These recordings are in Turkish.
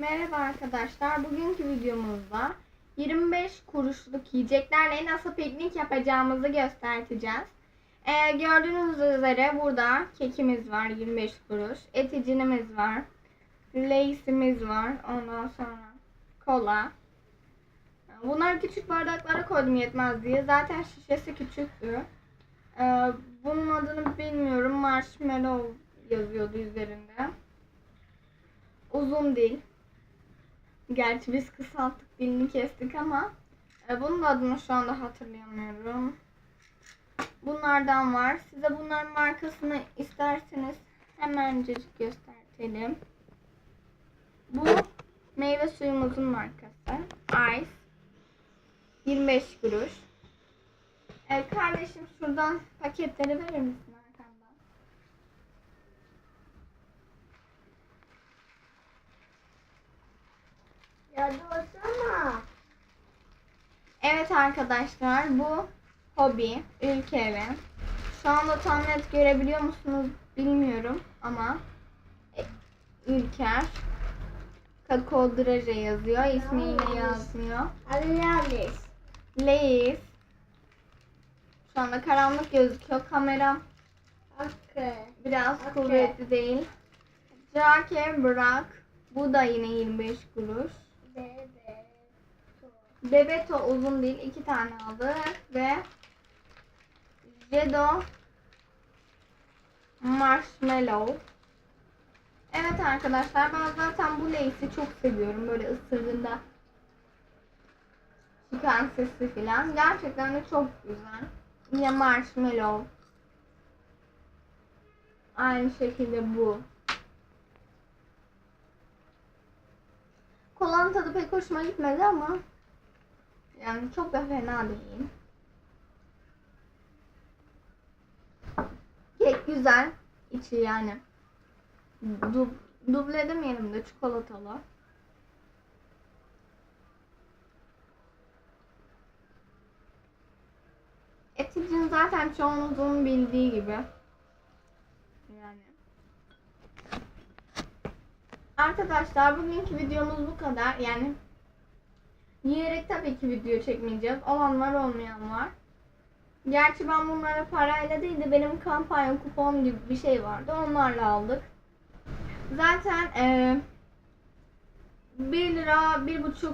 Merhaba arkadaşlar. Bugünkü videomuzda 25 kuruşluk yiyeceklerle nasıl piknik yapacağımızı göstereceğiz. Ee, gördüğünüz üzere burada kekimiz var 25 kuruş. Eticinimiz var. Lace'imiz var. Ondan sonra kola. Bunları küçük bardaklara koydum yetmez diye. Zaten şişesi küçüktü. Ee, bunun adını bilmiyorum. Marshmallow yazıyordu üzerinde. Uzun dil. Gerçi biz kısalttık dilini kestik ama e, bunun adını şu anda hatırlayamıyorum. Bunlardan var. Size bunların markasını isterseniz hemencecik göstertelim. Bu meyve suyumuzun markası. Ice. 25 kuruş. E, kardeşim şuradan paketleri verir misin Evet arkadaşlar bu hobi ülke evi. Şu anda tam net görebiliyor musunuz bilmiyorum ama e, Ülker Kakao Draje yazıyor. İsmi yine yazmıyor. Anlayamayız. Lay's Şu anda karanlık gözüküyor. Kamera Hakkı. biraz Okey. kuvvetli değil. Jake Bırak. Bu da yine 25 kuruş. Bebe. Bebeto uzun değil. iki tane aldı ve Jedo Marshmallow. Evet arkadaşlar ben zaten bu lace'i çok seviyorum. Böyle ısırdığında çıkan sesi filan. Gerçekten de çok güzel. Yine marshmallow. Aynı şekilde bu. Kolanın tadı pek hoşuma gitmedi ama yani çok da fena değil. Kek güzel. içi yani. Du duble demeyelim de çikolatalı. Eticin zaten çoğunuzun bildiği gibi. Yani. Arkadaşlar bugünkü videomuz bu kadar. Yani Yiyerek tabii ki video çekmeyeceğiz. Olan var olmayan var. Gerçi ben bunları parayla değil de benim kampanya kupon gibi bir şey vardı. Onlarla aldık. Zaten eee 1 lira, 1,5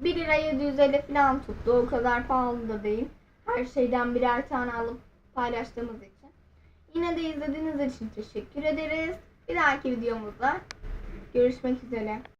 1 lira 750 falan tuttu. O kadar pahalı da değil. Her şeyden birer tane alıp paylaştığımız için. Yine de izlediğiniz için teşekkür ederiz. Bir dahaki videomuzda görüşmek üzere.